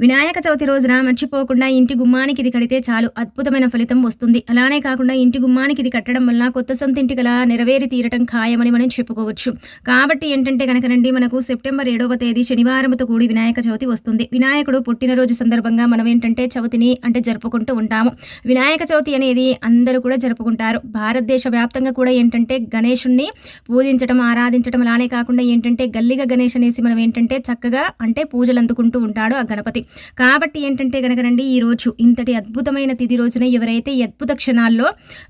వినాయక చవితి రోజున మర్చిపోకుండా ఇంటి గుమ్మానికి ఇది కడితే చాలు అద్భుతమైన ఫలితం వస్తుంది. అలానే కాకుండా ఇంటి గుమ్మానికి ఇది కట్టడం వల్ల కొత్త సొంత గల నెరవేరి తీరటం ఖాయమని మనం చెప్పుకోవచ్చు. కాబట్టి ఏంటంటే కనుకనండి మనకు సెప్టెంబర్ ఏడవ తేదీ శనివారంతో కూడి వినాయక చవితి వస్తుంది. వినాయకుడు పుట్టినరోజు సందర్భంగా మనం ఏంటంటే చవితిని అంటే జరుపుకుంటూ ఉంటాము. వినాయక చవితి అనేది అందరూ కూడా జరుపుకుంటారు. భారతదేశ వ్యాప్తంగా కూడా ఏంటంటే గణేషుణ్ణి పూజించడం ఆరాధించడం అలానే కాకుండా ఏంటంటే గల్లిగా గణేష్ అనేసి మనం ఏంటంటే చక్కగా అంటే పూజలు అందుకుంటూ ఉంటాడు ఆ గణపతి. కాబట్టి ఏంటంటే కనుకనండి ఈరోజు ఇంతటి అద్భుతమైన తిథి రోజున ఎవరైతే ఈ అద్భుత క్షణాల్లో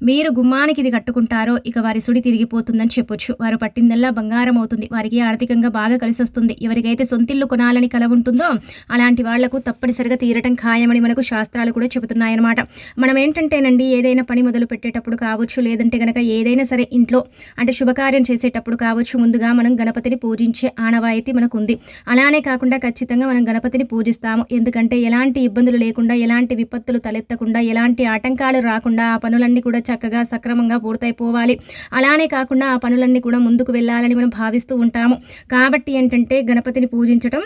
మీరు గుమ్మానికి ఇది కట్టుకుంటారో ఇక వారి సుడి తిరిగిపోతుందని చెప్పొచ్చు. వారు పట్టిందల్లా బంగారం అవుతుంది. వారికి ఆర్థికంగా బాగా కలిసి వస్తుంది. ఎవరికైతే సొంతిల్లు కొనాలని కల ఉంటుందో అలాంటి వాళ్ళకు తప్పనిసరిగా తీరటం ఖాయమని మనకు శాస్త్రాలు కూడా చెబుతున్నాయన్నమాట. మనం ఏంటంటేనండి ఏదైనా పని మొదలు పెట్టేటప్పుడు కావచ్చు లేదంటే కనుక ఏదైనా సరే ఇంట్లో అంటే శుభకార్యం చేసేటప్పుడు కావచ్చు ముందుగా మనం గణపతిని పూజించే ఆనవాయితీ మనకు ఉంది అలానే కాకుండా ఖచ్చితంగా మనం గణపతిని పూజిస్తాము. ఎందుకంటే ఎలాంటి ఇబ్బందులు లేకుండా ఎలాంటి విపత్తులు తలెత్తకుండా ఎలాంటి ఆటంకాలు రాకుండా ఆ పనులన్నీ కూడా చక్కగా సక్రమంగా పూర్తయిపోవాలి అలానే కాకుండా ఆ పనులన్నీ కూడా ముందుకు వెళ్ళాలని మనం భావిస్తూ ఉంటాము. కాబట్టి ఏంటంటే గణపతిని పూజించటం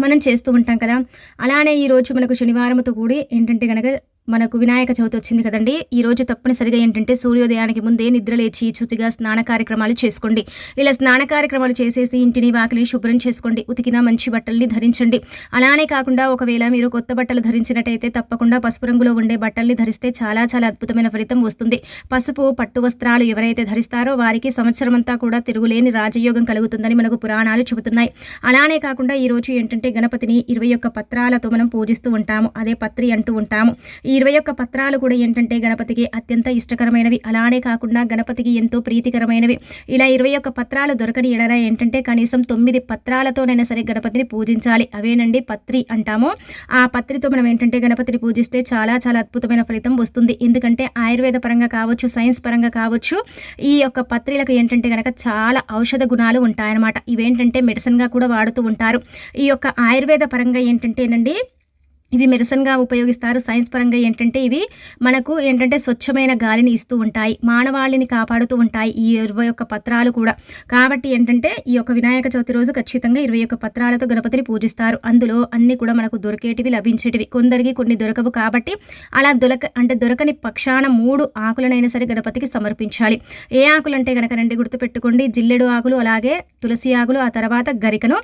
మనం చేస్తూ ఉంటాం కదా. అలానే ఈరోజు మనకు శనివారంతో కూడి ఏంటంటే కనుక మనకు వినాయక చవితి వచ్చింది కదండి. ఈ రోజు తప్పనిసరిగా ఏంటంటే సూర్యోదయానికి ముందే నిద్రలేచి శుచిగా స్నాన కార్యక్రమాలు చేసుకోండి. ఇలా స్నాన కార్యక్రమాలు చేసేసి ఇంటిని వాకిలి శుభ్రం చేసుకోండి. ఉతికిన మంచి బట్టల్ని ధరించండి. అలానే కాకుండా ఒకవేళ మీరు కొత్త బట్టలు ధరించినట్టయితే తప్పకుండా పసుపు రంగులో ఉండే బట్టల్ని ధరిస్తే చాలా చాలా అద్భుతమైన ఫలితం వస్తుంది. పసుపు పట్టు వస్త్రాలు ఎవరైతే ధరిస్తారో వారికి సంవత్సరం అంతా కూడా తిరుగులేని రాజయోగం కలుగుతుందని మనకు పురాణాలు చెబుతున్నాయి. అలానే కాకుండా ఈ రోజు ఏంటంటే గణపతిని ఇరవై ఒక్క పత్రాలతో మనం పూజిస్తూ ఉంటాము. అదే పత్రి అంటూ ఉంటాము. ఈ ఇరవై ఒక్క పత్రాలు కూడా ఏంటంటే గణపతికి అత్యంత ఇష్టకరమైనవి. అలానే కాకుండా గణపతికి ఎంతో ప్రీతికరమైనవి. ఇలా ఇరవై ఒక్క పత్రాలు దొరకని ఎడల ఏంటంటే కనీసం తొమ్మిది పత్రాలతోనైనా సరే గణపతిని పూజించాలి. అవేనండి పత్రి అంటాము. ఆ పత్రితో మనం ఏంటంటే గణపతిని పూజిస్తే చాలా చాలా అద్భుతమైన ఫలితం వస్తుంది. ఎందుకంటే ఆయుర్వేద పరంగా కావచ్చు సైన్స్ పరంగా కావచ్చు ఈ యొక్క పత్రిలకు ఏంటంటే కనుక చాలా ఔషధ గుణాలు ఉంటాయన్నమాట. ఇవేంటంటే మెడిసిన్గా కూడా వాడుతూ ఉంటారు. ఈ యొక్క ఆయుర్వేద పరంగా ఏంటంటేనండి ఇవి మెడిసిన్గా ఉపయోగిస్తారు. సైన్స్ పరంగా ఏంటంటే ఇవి మనకు ఏంటంటే స్వచ్ఛమైన గాలిని ఇస్తూ ఉంటాయి. మానవాళిని కాపాడుతూ ఉంటాయి ఈ ఇరవై ఒక్క పత్రాలు కూడా. కాబట్టి ఏంటంటే ఈ యొక్క వినాయక చవితి రోజు ఖచ్చితంగా ఇరవై ఒక్క పత్రాలతో గణపతిని పూజిస్తారు. అందులో అన్ని కూడా మనకు దొరికేటివి లభించేటివి కొందరికి కొన్ని దొరకవు కాబట్టి అలా దొరక అంటే దొరకని పక్షాన మూడు ఆకులనైనా సరే గణపతికి సమర్పించాలి. ఏ ఆకులు అంటే కనుక రండి గుర్తుపెట్టుకోండి. జిల్లెడు ఆకులు అలాగే తులసి ఆకులు ఆ తర్వాత గరికను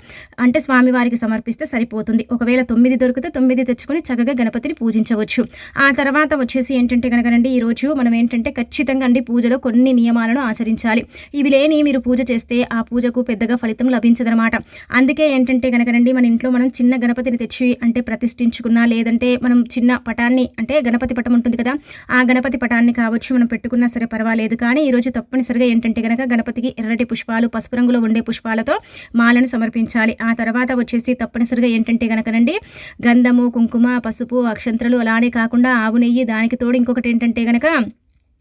అంటే స్వామివారికి సమర్పిస్తే సరిపోతుంది. ఒకవేళ తొమ్మిది దొరికితే తొమ్మిది తెచ్చుకొని చక్కగా గణపతిని పూజించవచ్చు. ఆ తర్వాత వచ్చేసి ఏంటంటే కనుకనండి ఈరోజు మనం ఏంటంటే ఖచ్చితంగా అండి పూజలో కొన్ని నియమాలను ఆచరించాలి. ఇవి లేని మీరు పూజ చేస్తే ఆ పూజకు పెద్దగా ఫలితం లభించదనమాట అందుకే ఏంటంటే కనుకనండి మన ఇంట్లో మనం చిన్న గణపతిని తెచ్చి అంటే ప్రతిష్ఠించుకున్నా లేదంటే మనం చిన్న పటాన్ని అంటే గణపతి పటం ఉంటుంది కదా ఆ గణపతి పటాన్ని కావచ్చు మనం పెట్టుకున్నా సరే పర్వాలేదు. కానీ ఈరోజు తప్పనిసరిగా ఏంటంటే కనుక గణపతికి ఎర్రటి పుష్పాలు పసుపు రంగులో ఉండే పుష్పాలతో మాలను సమర్పించాలి. ఆ తర్వాత వచ్చేసి తప్పనిసరిగా ఏంటంటే కనుకనండి గంధము కుంకుమ కుంకుమ పసుపు అక్షంత్రలు అలానే కాకుండా ఆవు నెయ్యి దానికి తోడు ఇంకొకటి ఏంటంటే గనక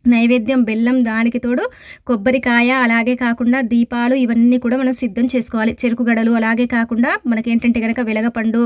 నైవేద్యం బెల్లం దానికి తోడు కొబ్బరికాయ అలాగే కాకుండా దీపాలు ఇవన్నీ కూడా మనం సిద్ధం చేసుకోవాలి. చెరుకు గడలు అలాగే కాకుండా మనకేంటంటే కనుక వెలగపండు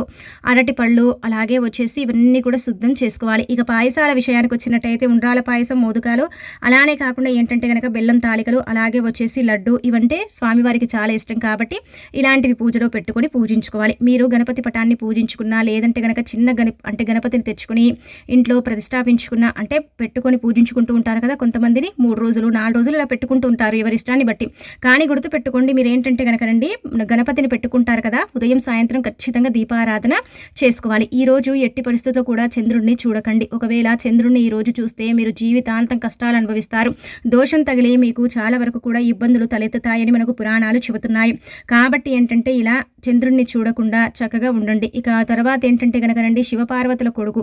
అరటి పళ్ళు అలాగే వచ్చేసి ఇవన్నీ కూడా సిద్ధం చేసుకోవాలి. ఇక పాయసాల విషయానికి వచ్చినట్టయితే ఉండ్రాల పాయసం మోదుకాలు అలానే కాకుండా ఏంటంటే కనుక బెల్లం తాలికలు అలాగే వచ్చేసి లడ్డు ఇవంటే స్వామివారికి చాలా ఇష్టం కాబట్టి ఇలాంటివి పూజలో పెట్టుకొని పూజించుకోవాలి. మీరు గణపతి పటాన్ని పూజించుకున్నా లేదంటే కనుక చిన్న గణ అంటే గణపతిని తెచ్చుకుని ఇంట్లో ప్రతిష్టాపించుకున్న అంటే పెట్టుకొని పూజించుకుంటూ ఉంటారు కదా? కొంతమందిని మూడు రోజులు నాలుగు రోజులు ఇలా పెట్టుకుంటూ ఉంటారు ఎవరి ఇష్టాన్ని బట్టి. కానీ గుర్తు పెట్టుకోండి మీరు ఏంటంటే కనుకనండి గణపతిని పెట్టుకుంటారు కదా ఉదయం సాయంత్రం ఖచ్చితంగా దీపారాధన చేసుకోవాలి. ఈ రోజు ఎట్టి పరిస్థితిలో కూడా చంద్రుడిని చూడకండి. ఒకవేళ చంద్రుడిని ఈ రోజు చూస్తే మీరు జీవితాంతం కష్టాలు అనుభవిస్తారు. దోషం తగిలి మీకు చాలా వరకు కూడా ఇబ్బందులు తలెత్తుతాయని మనకు పురాణాలు చెబుతున్నాయి. కాబట్టి ఏంటంటే ఇలా చంద్రుడిని చూడకుండా చక్కగా ఉండండి. ఇక తర్వాత ఏంటంటే కనుకనండి శివపార్వతుల కొడుకు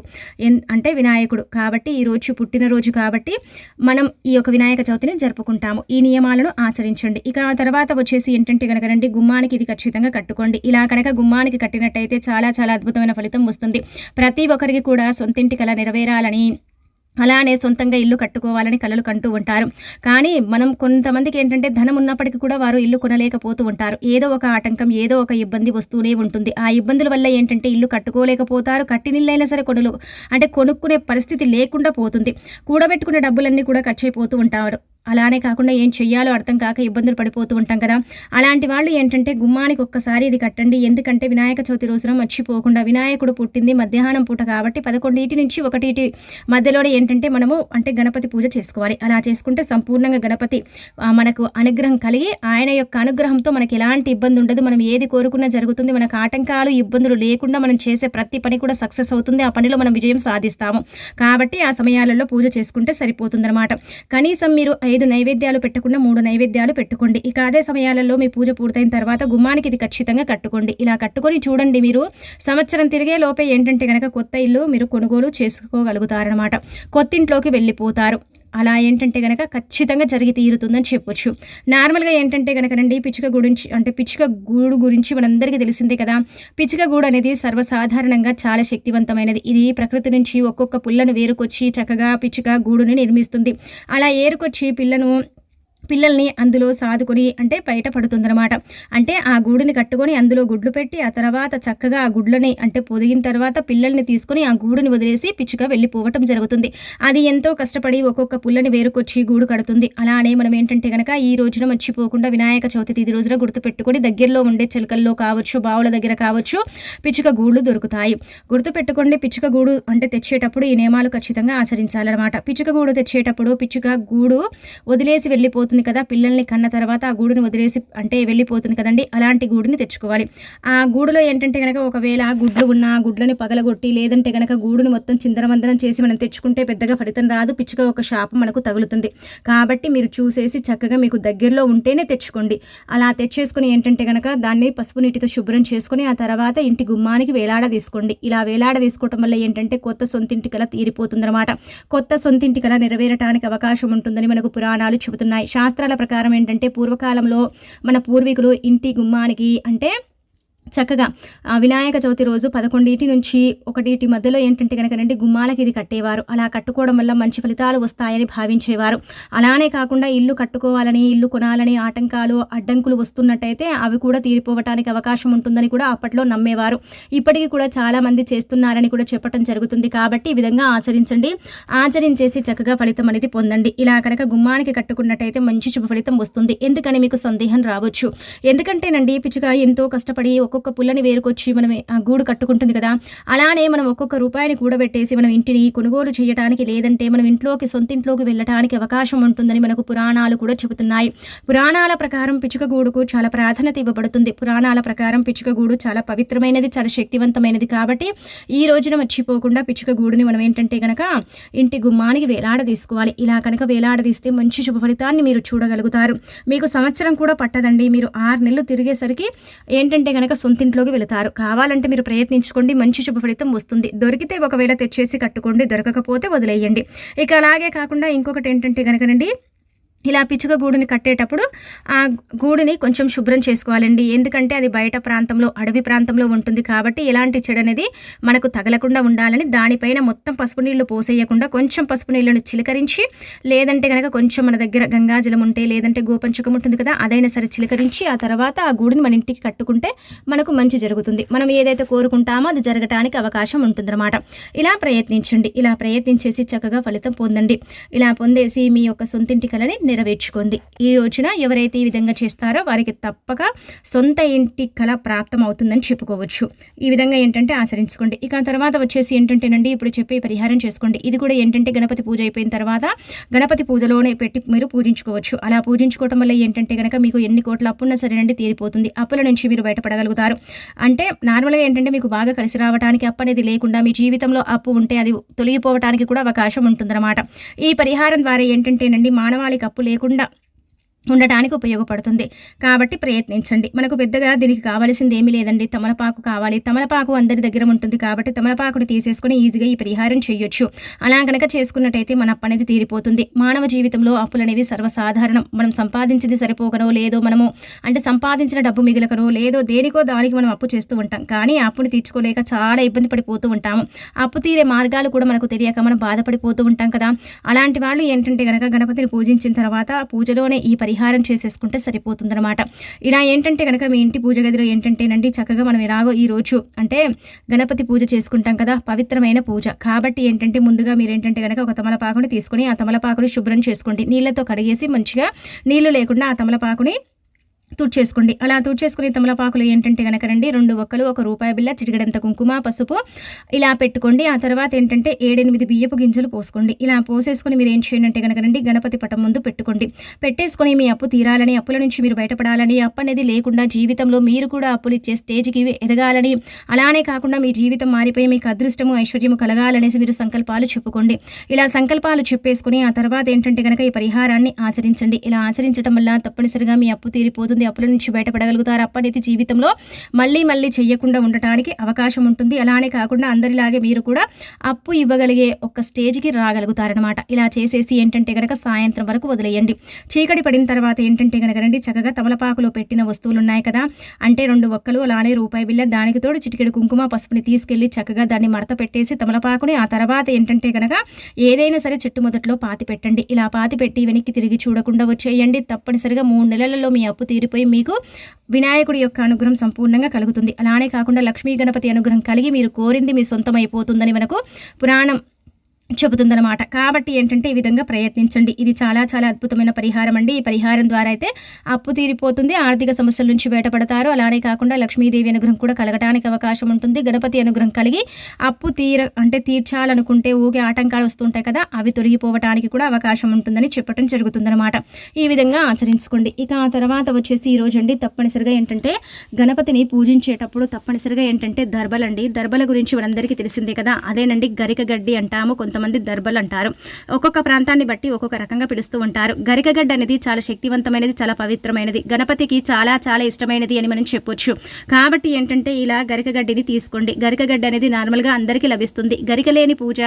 అంటే వినాయకుడు. కాబట్టి ఈరోజు పుట్టినరోజు కాబట్టి మనం ఈ యొక్క వినాయక చవితిని జరుపుకుంటాము. ఈ నియమాలను ఆచరించండి. ఇక ఆ తర్వాత వచ్చేసి ఏంటంటే కనుక రండి గుమ్మానికి ఇది ఖచ్చితంగా కట్టుకోండి. ఇలా కనుక గుమ్మానికి కట్టినట్టయితే చాలా చాలా అద్భుతమైన ఫలితం వస్తుంది. ప్రతి ఒక్కరికి కూడా సొంతింటి కళ నెరవేరాలని అలానే సొంతంగా ఇల్లు కట్టుకోవాలని కలలు కంటూ ఉంటారు. కానీ మనం కొంతమందికి ఏంటంటే ధనం ఉన్నప్పటికీ కూడా వారు ఇల్లు కొనలేకపోతూ ఉంటారు. ఏదో ఒక ఆటంకం ఏదో ఒక ఇబ్బంది వస్తూనే ఉంటుంది. ఆ ఇబ్బందుల వల్ల ఏంటంటే ఇల్లు కట్టుకోలేకపోతారు. కట్టినిళ్ళైనా సరే కొనులు అంటే కొనుక్కునే పరిస్థితి లేకుండా పోతుంది. కూడబెట్టుకునే డబ్బులన్నీ కూడా ఖర్చు అయిపోతూ ఉంటారు. అలానే కాకుండా ఏం చెయ్యాలో అర్థం కాక ఇబ్బందులు పడిపోతూ ఉంటాం కదా. అలాంటి వాళ్ళు ఏంటంటే గుమ్మానికి ఒక్కసారి ఇది కట్టండి. ఎందుకంటే వినాయక చవితి రోజున మర్చిపోకుండా వినాయకుడు పుట్టింది మధ్యాహ్నం పూట కాబట్టి పదకొండింటి నుంచి ఒకటిటి మధ్యలోనే ఏంటంటే మనము అంటే గణపతి పూజ చేసుకోవాలి. అలా చేసుకుంటే సంపూర్ణంగా గణపతి మనకు అనుగ్రహం కలిగి ఆయన యొక్క అనుగ్రహంతో మనకి ఎలాంటి ఇబ్బంది ఉండదు. మనం ఏది కోరుకున్నా జరుగుతుంది. మనకు ఆటంకాలు ఇబ్బందులు లేకుండా మనం చేసే ప్రతి పని కూడా సక్సెస్ అవుతుంది. ఆ పనిలో మనం విజయం సాధిస్తాము. కాబట్టి ఆ సమయాలలో పూజ చేసుకుంటే సరిపోతుందన్నమాట. కనీసం మీరు ఐదు నైవేద్యాలు పెట్టకుండా మూడు నైవేద్యాలు పెట్టుకోండి. ఇక అదే సమయాలలో మీ పూజ పూర్తయిన తర్వాత గుమ్మానికి ఇది ఖచ్చితంగా కట్టుకోండి. ఇలా కట్టుకొని చూడండి మీరు. సంవత్సరం తిరిగే లోపే ఏంటంటే కనుక కొత్త ఇల్లు మీరు కొనుగోలు చేసుకోగలుగుతారనమాట కొత్త ఇంట్లోకి వెళ్ళిపోతారు. అలా ఏంటంటే కనుక ఖచ్చితంగా జరిగి తీరుతుందని చెప్పొచ్చు. నార్మల్గా ఏంటంటే కనుకనండి పిచ్చుక గురించి అంటే పిచ్చుక గూడు గురించి మనందరికీ తెలిసిందే కదా. పిచ్చుక గూడు అనేది సర్వసాధారణంగా చాలా శక్తివంతమైనది. ఇది ప్రకృతి నుంచి ఒక్కొక్క పుల్లను వేరుకొచ్చి చక్కగా పిచ్చుక గూడుని నిర్మిస్తుంది. అలా ఏరుకొచ్చి పిల్లను పిల్లల్ని అందులో సాదుకొని అంటే బయట పడుతుందన్నమాట. అంటే ఆ గూడుని కట్టుకొని అందులో గుడ్లు పెట్టి ఆ తర్వాత చక్కగా ఆ గుడ్లని అంటే పొదిగిన తర్వాత పిల్లల్ని తీసుకొని ఆ గూడుని వదిలేసి పిచ్చుక వెళ్ళిపోవటం జరుగుతుంది. అది ఎంతో కష్టపడి ఒక్కొక్క పుల్లని వేరుకొచ్చి గూడు కడుతుంది. అలానే మనం ఏంటంటే కనుక ఈ రోజున మర్చిపోకుండా వినాయక చవితి తిది రోజున గుర్తుపెట్టుకొని దగ్గరలో ఉండే చిలకల్లో కావచ్చు బావుల దగ్గర కావచ్చు పిచ్చుక గూళ్ళు దొరుకుతాయి. గుర్తుపెట్టుకోండి పిచ్చుక గూడు అంటే తెచ్చేటప్పుడు ఈ నియమాలు ఖచ్చితంగా ఆచరించాలన్నమాట. పిచ్చుక గూడు తెచ్చేటప్పుడు పిచ్చుక గూడు వదిలేసి వెళ్ళిపోతుంది. వెళ్ళిపోతుంది కదా పిల్లల్ని కన్న తర్వాత ఆ గూడుని వదిలేసి అంటే వెళ్ళిపోతుంది కదండి అలాంటి గూడుని తెచ్చుకోవాలి. ఆ గూడులో ఏంటంటే కనుక ఒకవేళ గుడ్లు ఉన్న గుడ్లని పగలగొట్టి లేదంటే కనుక గూడుని మొత్తం చిందరమందరం చేసి మనం తెచ్చుకుంటే పెద్దగా ఫలితం రాదు పిచ్చుక ఒక షాపు మనకు తగులుతుంది. కాబట్టి మీరు చూసేసి చక్కగా మీకు దగ్గరలో ఉంటేనే తెచ్చుకోండి. అలా తెచ్చేసుకుని ఏంటంటే కనుక దాన్ని పసుపు నీటితో శుభ్రం చేసుకుని ఆ తర్వాత ఇంటి గుమ్మానికి వేలాడ తీసుకోండి. ఇలా వేలాడ తీసుకోవటం వల్ల ఏంటంటే కొత్త సొంతింటి కళ తీరిపోతుందన్నమాట. కొత్త సొంతింటి కళ నెరవేరటానికి అవకాశం ఉంటుందని మనకు పురాణాలు చెబుతున్నాయి. శాస్త్రాల ప్రకారం ఏంటంటే పూర్వకాలంలో మన పూర్వీకులు ఇంటి గుమ్మానికి అంటే చక్కగా వినాయక చవితి రోజు పదకొండింటి నుంచి ఒకటిటి మధ్యలో ఏంటంటే కనుక రండి గుమ్మాలకి ఇది కట్టేవారు. అలా కట్టుకోవడం వల్ల మంచి ఫలితాలు వస్తాయని భావించేవారు. అలానే కాకుండా ఇల్లు కట్టుకోవాలని ఇల్లు కొనాలని ఆటంకాలు అడ్డంకులు వస్తున్నట్టయితే అవి కూడా తీరిపోవటానికి అవకాశం ఉంటుందని కూడా అప్పట్లో నమ్మేవారు. ఇప్పటికీ కూడా చాలామంది చేస్తున్నారని కూడా చెప్పడం జరుగుతుంది కాబట్టి ఈ విధంగా ఆచరించండి. ఆచరించేసి చక్కగా ఫలితం అనేది పొందండి. ఇలా కనుక గుమ్మానికి కట్టుకున్నట్టయితే మంచి శుభ ఫలితం వస్తుంది. ఎందుకని మీకు సందేహం రావచ్చు? ఎందుకంటేనండి పిచ్చుక ఎంతో కష్టపడి ఒక్కొక్క పుల్లని వేరుకొచ్చి మనం గూడు కట్టుకుంటుంది కదా. అలానే మనం ఒక్కొక్క రూపాయిని కూడబెట్టేసి మనం ఇంటిని కొనుగోలు చేయడానికి లేదంటే మనం ఇంట్లోకి సొంత ఇంట్లోకి వెళ్ళడానికి అవకాశం ఉంటుందని మనకు పురాణాలు కూడా చెబుతున్నాయి. పురాణాల ప్రకారం పిచ్చుక గూడుకు చాలా ప్రాధాన్యత ఇవ్వబడుతుంది. పురాణాల ప్రకారం పిచ్చుక గూడు చాలా పవిత్రమైనది చాలా శక్తివంతమైనది కాబట్టి ఈ రోజున మర్చిపోకుండా పిచ్చుక గూడుని మనం ఏంటంటే కనుక ఇంటి గుమ్మానికి వేలాడ తీసుకోవాలి ఇలా కనుక వేలాడదీస్తే మంచి శుభ ఫలితాన్ని మీరు చూడగలుగుతారు. మీకు సంవత్సరం కూడా పట్టదండి. మీరు ఆరు నెలలు తిరిగేసరికి ఏంటంటే కనుక సొంతింట్లోకి వెళతారు. కావాలంటే మీరు ప్రయత్నించుకోండి. మంచి శుభ ఫలితం వస్తుంది. దొరికితే ఒకవేళ తెచ్చేసి కట్టుకోండి. దొరకకపోతే వదిలేయండి. ఇక అలాగే కాకుండా ఇంకొకటి ఏంటంటే కనుకనండి ఇలా పిచ్చుక గూడుని కట్టేటప్పుడు ఆ గూడుని కొంచెం శుభ్రం చేసుకోవాలండి. ఎందుకంటే అది బయట ప్రాంతంలో అడవి ప్రాంతంలో ఉంటుంది కాబట్టి ఎలాంటి చెడు అనేది మనకు తగలకుండా ఉండాలని దానిపైన మొత్తం పసుపు నీళ్ళు పోసేయకుండా కొంచెం పసుపు నీళ్ళను చిలకరించి లేదంటే కనుక కొంచెం మన దగ్గర గంగాజలం ఉంటే లేదంటే గోపంచకం ఉంటుంది కదా అదైనా సరే చిలకరించి ఆ తర్వాత ఆ గూడుని మన ఇంటికి కట్టుకుంటే మనకు మంచి జరుగుతుంది. మనం ఏదైతే కోరుకుంటామో అది జరగటానికి అవకాశం ఉంటుందన్నమాట. ఇలా ప్రయత్నించండి. ఇలా ప్రయత్నించేసి చక్కగా ఫలితం పొందండి. ఇలా పొందేసి మీ యొక్క సొంతింటి కలని నెరవేర్చుకుంది. ఈ రోజున ఎవరైతే ఈ విధంగా చేస్తారో వారికి తప్పక సొంత ఇంటి కళ ప్రాప్తం అవుతుందని చెప్పుకోవచ్చు. ఈ విధంగా ఏంటంటే ఆచరించుకోండి. ఇక తర్వాత వచ్చేసి ఏంటంటేనండి ఇప్పుడు చెప్పే పరిహారం చేసుకోండి. ఇది కూడా ఏంటంటే గణపతి పూజ అయిపోయిన తర్వాత గణపతి పూజలోనే పెట్టి మీరు పూజించుకోవచ్చు. అలా పూజించుకోవటం వల్ల ఏంటంటే కనుక మీకు ఎన్ని కోట్ల అప్పున్నా సరేనండి తీరిపోతుంది. అప్పుల నుంచి మీరు బయటపడగలుగుతారు. అంటే నార్మల్గా ఏంటంటే మీకు బాగా కలిసి రావడానికి అప్పు అనేది లేకుండా మీ జీవితంలో అప్పు ఉంటే అది తొలగిపోవడానికి కూడా అవకాశం ఉంటుందన్నమాట. ఈ పరిహారం ద్వారా ఏంటంటేనండి మానవాళికి అప్పు లేకుండా ఉండటానికి ఉపయోగపడుతుంది. కాబట్టి ప్రయత్నించండి. మనకు పెద్దగా దీనికి కావాల్సింది ఏమీ లేదండి. తమలపాకు కావాలి. తమలపాకు అందరి దగ్గర ఉంటుంది కాబట్టి తమలపాకుని తీసేసుకుని ఈజీగా ఈ పరిహారం చేయొచ్చు. అలా కనుక చేసుకున్నట్టయితే మన అప్పు అనేది తీరిపోతుంది. మానవ జీవితంలో అప్పులనేవి సర్వసాధారణం. మనం సంపాదించింది సరిపోకనో లేదో మనము అంటే సంపాదించిన డబ్బు మిగిలకనో లేదో దేనికో దానికి మనం అప్పు చేస్తూ ఉంటాం. కానీ అప్పుని తీర్చుకోలేక చాలా ఇబ్బంది పడిపోతూ ఉంటాము. అప్పు తీరే మార్గాలు కూడా మనకు తెలియక మనం బాధపడిపోతూ ఉంటాం కదా. అలాంటి వాళ్ళు ఏంటంటే కనుక గణపతిని పూజించిన తర్వాత పూజలోనే ఈ పరి పరిహారం చేసేసుకుంటే సరిపోతుందన్నమాట. ఇలా ఏంటంటే కనుక మీ ఇంటి పూజ గదిలో ఏంటంటేనండి చక్కగా మనం ఎలాగో ఈ రోజు అంటే గణపతి పూజ చేసుకుంటాం కదా పవిత్రమైన పూజ. కాబట్టి ఏంటంటే ముందుగా మీరు ఏంటంటే కనుక ఒక తమలపాకుని తీసుకొని ఆ తమలపాకుని శుభ్రం చేసుకోండి. నీళ్ళతో కడిగేసి మంచిగా నీళ్ళు లేకుండా ఆ తమలపాకుని తుడిచేసుకోండి. అలా తుడిచేసుకుని తమలపాకులు ఏంటంటే కనుక రండి రెండు ఒక్కలు ఒక రూపాయి బిల్ల చిటికడంత కుంకుమ పసుపు ఇలా పెట్టుకోండి. ఆ తర్వాత ఏంటంటే ఏడెనిమిది బియ్యపు గింజలు పోసుకోండి. ఇలా పోసేసుకుని మీరు ఏం చేయండి కనుక రండి గణపతి పటం ముందు పెట్టుకోండి. పెట్టేసుకొని మీ అప్పు తీరాలని అప్పుల నుంచి మీరు బయటపడాలని అప్పు అనేది లేకుండా జీవితంలో మీరు కూడా అప్పులు ఇచ్చే స్టేజ్కి ఎదగాలని అలానే కాకుండా మీ జీవితం మారిపోయి మీకు అదృష్టము ఐశ్వర్యము కలగాలనేసి మీరు సంకల్పాలు చెప్పుకోండి. ఇలా సంకల్పాలు చెప్పేసుకుని ఆ తర్వాత ఏంటంటే కనుక ఈ పరిహారాన్ని ఆచరించండి. ఇలా ఆచరించడం వల్ల తప్పనిసరిగా మీ అప్పు తీరిపోతుంది. అప్పుల నుంచి బయటపడగలుగుతారు. అప్పనేది జీవితంలో మళ్ళీ మళ్ళీ చెయ్యకుండా ఉండటానికి అవకాశం ఉంటుంది. అలానే కాకుండా అందరిలాగే మీరు కూడా అప్పు ఇవ్వగలిగే ఒక స్టేజ్కి రాగలుగుతారనమాట ఇలా చేసేసి ఏంటంటే కనుక సాయంత్రం వరకు వదిలేయండి. చీకటి పడిన తర్వాత ఏంటంటే కనుక రండి చక్కగా తమలపాకులో పెట్టిన వస్తువులు ఉన్నాయి కదా అంటే రెండు ఒక్కలు అలానే రూపాయి బిల్ల దానికి తోడు చిటికెడు కుంకుమ పసుపుని తీసుకెళ్ళి చక్కగా దాన్ని మడత పెట్టేసి తమలపాకుని ఆ తర్వాత ఏంటంటే కనుక ఏదైనా సరే చెట్టు మొదట్లో పాతి పెట్టండి. ఇలా పాతి పెట్టి వెనక్కి తిరిగి చూడకుండా వచ్చేయండి. తప్పనిసరిగా మూడు నెలలలో మీ అప్పు అయిపోయి మీకు వినాయకుడి యొక్క అనుగ్రహం సంపూర్ణంగా కలుగుతుంది. అలానే కాకుండా లక్ష్మీ గణపతి అనుగ్రహం కలిగి మీరు కోరింది మీ సొంతం అయిపోతుందని మనకు పురాణం చెబుతుందనమాట కాబట్టి ఏంటంటే ఈ విధంగా ప్రయత్నించండి. ఇది చాలా చాలా అద్భుతమైన పరిహారం అండి. ఈ పరిహారం ద్వారా అయితే అప్పు తీరిపోతుంది. ఆర్థిక సమస్యల నుంచి బయటపడతారు. అలానే కాకుండా లక్ష్మీదేవి అనుగ్రహం కూడా కలగడానికి అవకాశం ఉంటుంది. గణపతి అనుగ్రహం కలిగి అప్పు తీర అంటే తీర్చాలనుకుంటే ఊగే ఆటంకాలు వస్తుంటాయి కదా అవి తొలగిపోవటానికి కూడా అవకాశం ఉంటుందని చెప్పడం జరుగుతుందనమాట ఈ విధంగా ఆచరించుకోండి. ఇక ఆ తర్వాత వచ్చేసి ఈ రోజు అండి తప్పనిసరిగా ఏంటంటే గణపతిని పూజించేటప్పుడు తప్పనిసరిగా ఏంటంటే దర్బలండి. దర్బల గురించి మనందరికీ తెలిసిందే కదా. అదేనండి గరిక గడ్డి అంటాము కొంతమంది దర్బల్ అంటారు. ఒక్కొక్క ప్రాంతాన్ని బట్టి ఒక్కొక్క రకంగా పిలుస్తూ ఉంటారు. గరికగడ్డ అనేది చాలా శక్తివంతమైనది చాలా పవిత్రమైనది. గణపతికి చాలా చాలా ఇష్టమైనది అని మనం చెప్పొచ్చు. కాబట్టి ఏంటంటే ఇలా గరికగడ్డిని తీసుకోండి. గరికగడ్డ అనేది నార్మల్గా అందరికీ లభిస్తుంది. గరిక లేని పూజ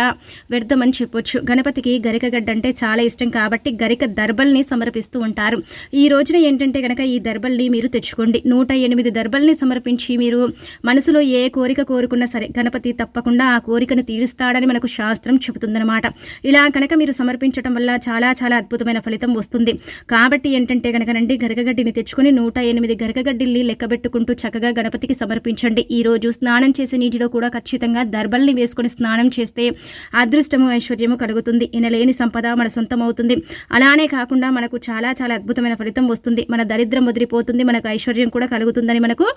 వ్యర్థమని చెప్పొచ్చు. గణపతికి గరికగడ్డ అంటే చాలా ఇష్టం కాబట్టి గరిక దర్బల్ని సమర్పిస్తూ ఉంటారు. ఈ రోజున ఏంటంటే కనుక ఈ దర్బల్ని మీరు తెచ్చుకోండి. నూట ఎనిమిది దర్బల్ని సమర్పించి మీరు మనసులో ఏ కోరిక కోరుకున్నా సరే గణపతి తప్పకుండా ఆ కోరికను తీరుస్తాడని మనకు శాస్త్రం చెబుతుందనమాట ఇలా కనుక మీరు సమర్పించడం వల్ల చాలా చాలా అద్భుతమైన ఫలితం వస్తుంది. కాబట్టి ఏంటంటే కనుకనండి గరగగడ్డిని తెచ్చుకొని నూట ఎనిమిది గరగగడ్డిల్ని లెక్కబెట్టుకుంటూ చక్కగా గణపతికి సమర్పించండి. ఈరోజు స్నానం చేసే నీటిలో కూడా ఖచ్చితంగా దర్బల్ని వేసుకొని స్నానం చేస్తే అదృష్టము ఐశ్వర్యము కలుగుతుంది. ఇనలేని సంపద మన సొంతం అవుతుంది అలానే కాకుండా మనకు చాలా చాలా అద్భుతమైన ఫలితం వస్తుంది. మన దరిద్రం వదిలిపోతుంది. మనకు ఐశ్వర్యం కూడా కలుగుతుందని మనకు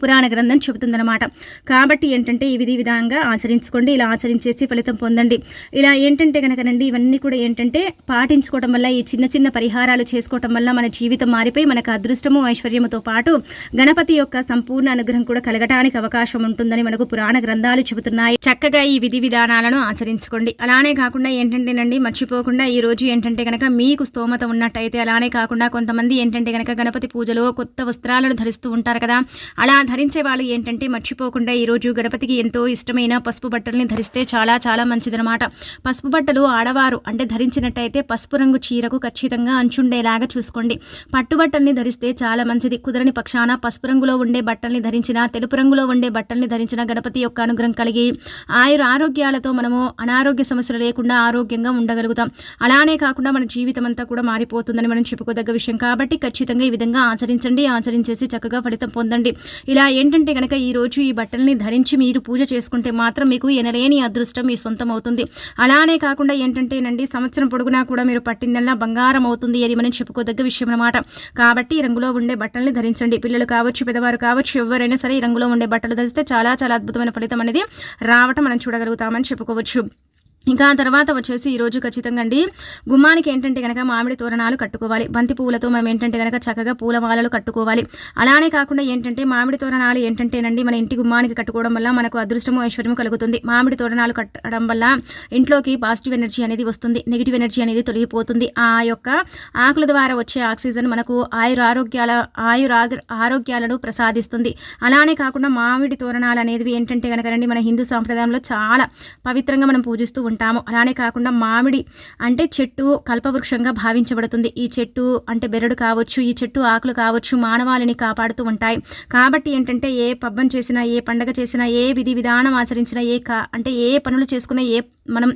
పురాణ గ్రంథం చెబుతుందన్నమాట. కాబట్టి ఏంటంటే ఈ విధి విధంగా ఆచరించుకోండి ఇలా ఆచరించేసి ఫలితం పొందండి. ఇలా ఏంటంటే కనుకనండి ఇవన్నీ కూడా ఏంటంటే పాటించుకోవడం వల్ల ఈ చిన్న చిన్న పరిహారాలు చేసుకోవటం వల్ల మన జీవితం మారిపోయి మనకు అదృష్టము ఐశ్వర్యముతో పాటు గణపతి యొక్క సంపూర్ణ అనుగ్రహం కూడా కలగటానికి అవకాశం ఉంటుందని మనకు పురాణ గ్రంథాలు చెబుతున్నాయి. చక్కగా ఈ విధి విధానాలను ఆచరించుకోండి. అలానే కాకుండా ఏంటంటేనండి మర్చిపోకుండా ఈ రోజు ఏంటంటే కనుక మీకు స్తోమత ఉన్నట్టయితే అలానే కాకుండా కొంతమంది ఏంటంటే కనుక గణపతి పూజలో కొత్త వస్త్రాలను ధరిస్తూ ఉంటారు కదా అలా ధరించే వాళ్ళు ఏంటంటే మర్చిపోకుండా ఈరోజు గణపతికి ఎంతో ఇష్టమైన పసుపు బట్టల్ని ధరిస్తే చాలా చాలా మంచిదనమాట పసుపు బట్టలు ఆడవారు అంటే ధరించినట్టయితే పసుపు రంగు చీరకు ఖచ్చితంగా అంచుండేలాగా చూసుకోండి. పట్టు బట్టల్ని ధరిస్తే చాలా మంచిది. కుదరని పక్షాన పసుపు రంగులో ఉండే బట్టల్ని ధరించిన తెలుపు రంగులో ఉండే బట్టల్ని ధరించిన గణపతి యొక్క అనుగ్రహం కలిగి ఆయుర ఆరోగ్యాలతో మనము అనారోగ్య సమస్యలు లేకుండా ఆరోగ్యంగా ఉండగలుగుతాం. అలానే కాకుండా మన జీవితం అంతా కూడా మారిపోతుందని మనం చెప్పుకోదగ్గ విషయం. కాబట్టి ఖచ్చితంగా ఈ విధంగా ఆచరించండి. ఆచరించేసి చక్కగా ఫలితం పొందండి. ఇలా ఏంటంటే కనుక ఈ రోజు ఈ బట్టల్ని ధరించి మీరు పూజ చేసుకుంటే మాత్రం మీకు ఎనలేని అదృష్టం మీ సొంతం అవుతుంది అలానే కాకుండా ఏంటంటేనండి సంవత్సరం పొడుగునా కూడా మీరు పట్టిందల్లా బంగారం అవుతుంది అని మనం చెప్పుకోదగ్గ విషయం అనమాట కాబట్టి ఈ రంగులో ఉండే బట్టల్ని ధరించండి. పిల్లలు కావచ్చు పెద్దవారు కావచ్చు ఎవరైనా సరే ఈ రంగులో ఉండే బట్టలు ధరిస్తే చాలా చాలా అద్భుతమైన ఫలితం అనేది రావటం మనం చూడగలుగుతామని చెప్పుకోవచ్చు. ఇంకా తర్వాత వచ్చేసి ఈరోజు ఖచ్చితంగా అండి గుమ్మానికి ఏంటంటే కనుక మామిడి తోరణాలు కట్టుకోవాలి. బంతి పువ్వులతో మనం ఏంటంటే కనుక చక్కగా పూలమాలలు కట్టుకోవాలి. అలానే కాకుండా ఏంటంటే మామిడి తోరణాలు ఏంటంటేనండి మన ఇంటి గుమ్మానికి కట్టుకోవడం వల్ల మనకు అదృష్టము ఐశ్వర్యము కలుగుతుంది. మామిడి తోరణాలు కట్టడం వల్ల ఇంట్లోకి పాజిటివ్ ఎనర్జీ అనేది వస్తుంది. నెగిటివ్ ఎనర్జీ అనేది తొలగిపోతుంది. ఆ యొక్క ఆకుల ద్వారా వచ్చే ఆక్సిజన్ మనకు ఆయుర ఆరోగ్యాల ఆయుర ఆరోగ్యాలను ప్రసాదిస్తుంది. అలానే కాకుండా మామిడి తోరణాలు అనేది ఏంటంటే కనుక రండి మన హిందూ సాంప్రదాయంలో చాలా పవిత్రంగా మనం పూజిస్తూ చేసుకుంటాము. అలానే కాకుండా మామిడి అంటే చెట్టు కల్పవృక్షంగా భావించబడుతుంది. ఈ చెట్టు అంటే బెరడు కావచ్చు ఈ చెట్టు ఆకులు కావచ్చు మానవాళిని కాపాడుతూ ఉంటాయి. కాబట్టి ఏంటంటే ఏ పబ్బం చేసినా ఏ పండగ చేసినా ఏ విధి విధానం ఆచరించినా ఏ కా అంటే ఏ పనులు చేసుకున్నా ఏ మనం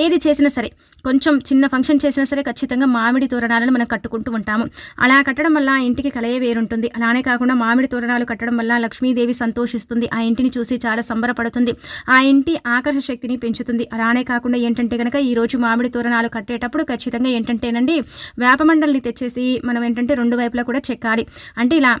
ఏది చేసినా సరే కొంచెం చిన్న ఫంక్షన్ చేసినా సరే ఖచ్చితంగా మామిడి తోరణాలను మనం కట్టుకుంటూ ఉంటాము. అలా కట్టడం వల్ల ఆ ఇంటికి కలయే వేరుంటుంది. అలానే కాకుండా మామిడి తోరణాలు కట్టడం వల్ల లక్ష్మీదేవి సంతోషిస్తుంది. ఆ ఇంటిని చూసి చాలా సంబరపడుతుంది. ఆ ఇంటి ఆకర్షణ శక్తిని పెంచుతుంది. అలానే కాకుండా కాకుండా ఏంటంటే కనుక ఈ రోజు మామిడి తోరణాలు కట్టేటప్పుడు ఖచ్చితంగా ఏంటంటేనండి వేపమండల్ని తెచ్చేసి మనం ఏంటంటే రెండు వైపులా కూడా చెక్కాలి. అంటే ఇలా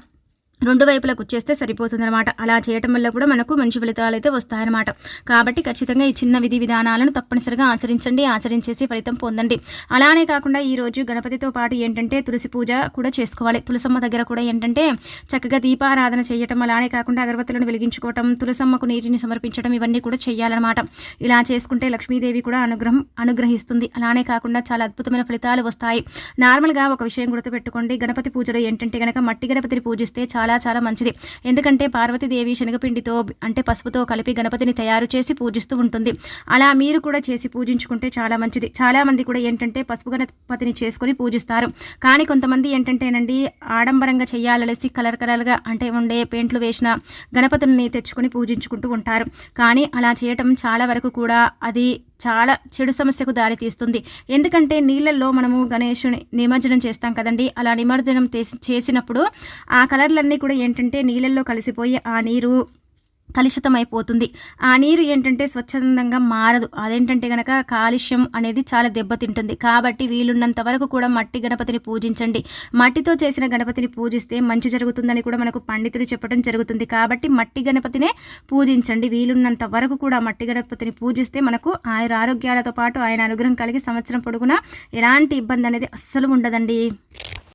రెండు వైపులా కుచ్చేస్తే సరిపోతుందన్నమాట. అలా చేయటం వల్ల కూడా మనకు మంచి ఫలితాలు అయితే వస్తాయన్నమాట. కాబట్టి ఖచ్చితంగా ఈ చిన్న విధి విధానాలను తప్పనిసరిగా ఆచరించండి ఆచరించేసి ఫలితం పొందండి. అలానే కాకుండా ఈ రోజు గణపతితో పాటు ఏంటంటే తులసి పూజ కూడా చేసుకోవాలి. తులసమ్మ దగ్గర కూడా ఏంటంటే చక్కగా దీపారాధన చేయటం అలానే కాకుండా అగరబత్తులను వెలిగించుకోవటం తులసమ్మకు నీటిని సమర్పించడం ఇవన్నీ కూడా చేయాలన్నమాట. ఇలా చేసుకుంటే లక్ష్మీదేవి కూడా అనుగ్రహం అనుగ్రహిస్తుంది. అలానే కాకుండా చాలా అద్భుతమైన ఫలితాలు వస్తాయి. నార్మల్గా ఒక విషయం గుర్తుపెట్టుకోండి. గణపతి పూజలో ఏంటంటే గనక మట్టి గణపతిని పూజిస్తే చాలా చాలా మంచిది. ఎందుకంటే పార్వతీదేవి శనగపిండితో అంటే పసుపుతో కలిపి గణపతిని తయారు చేసి పూజిస్తూ ఉంటుంది. అలా మీరు కూడా చేసి పూజించుకుంటే చాలా మంచిది. చాలా మంది కూడా ఏంటంటే పసుపు గణపతిని చేసుకొని పూజిస్తారు. కానీ కొంతమంది ఏంటంటేనండి ఆడంబరంగా చేయాలనేసి కలర్ కలర్గా అంటే ఉండే పెయింట్లు వేసిన గణపతిని తెచ్చుకొని పూజించుకుంటూ ఉంటారు. కానీ అలా చేయటం చాలా వరకు కూడా అది చాలా చెడు సమస్యకు దారితీస్తుంది ఎందుకంటే నీళ్ళల్లో మనము గణేషుని నిమజ్జనం చేస్తాం కదండి. అలా నిమజ్జనం చేసి- చేసినప్పుడు ఆ కలర్లన్నీ కూడా ఏంటంటే నీళ్ళల్లో కలిసిపోయి ఆ నీరు కలుషితమైపోతుంది. ఆ నీరు ఏంటంటే స్వచ్ఛందంగా మారదు. అదేంటంటే గనక కాలుష్యం అనేది చాలా దెబ్బతింటుంది. కాబట్టి వీలున్నంత వరకు కూడా మట్టి గణపతిని పూజించండి. మట్టితో చేసిన గణపతిని పూజిస్తే మంచి జరుగుతుందని కూడా మనకు పండితులు చెప్పడం జరుగుతుంది. కాబట్టి మట్టి గణపతినే పూజించండి. వీలున్నంత వరకు కూడా మట్టి గణపతిని పూజిస్తే మనకు ఆయన ఆరోగ్యాలతో పాటు ఆయన అనుగ్రహం కలిగి సంవత్సరం పొడుగునా ఎలాంటి ఇబ్బంది అనేది అస్సలు ఉండదండి.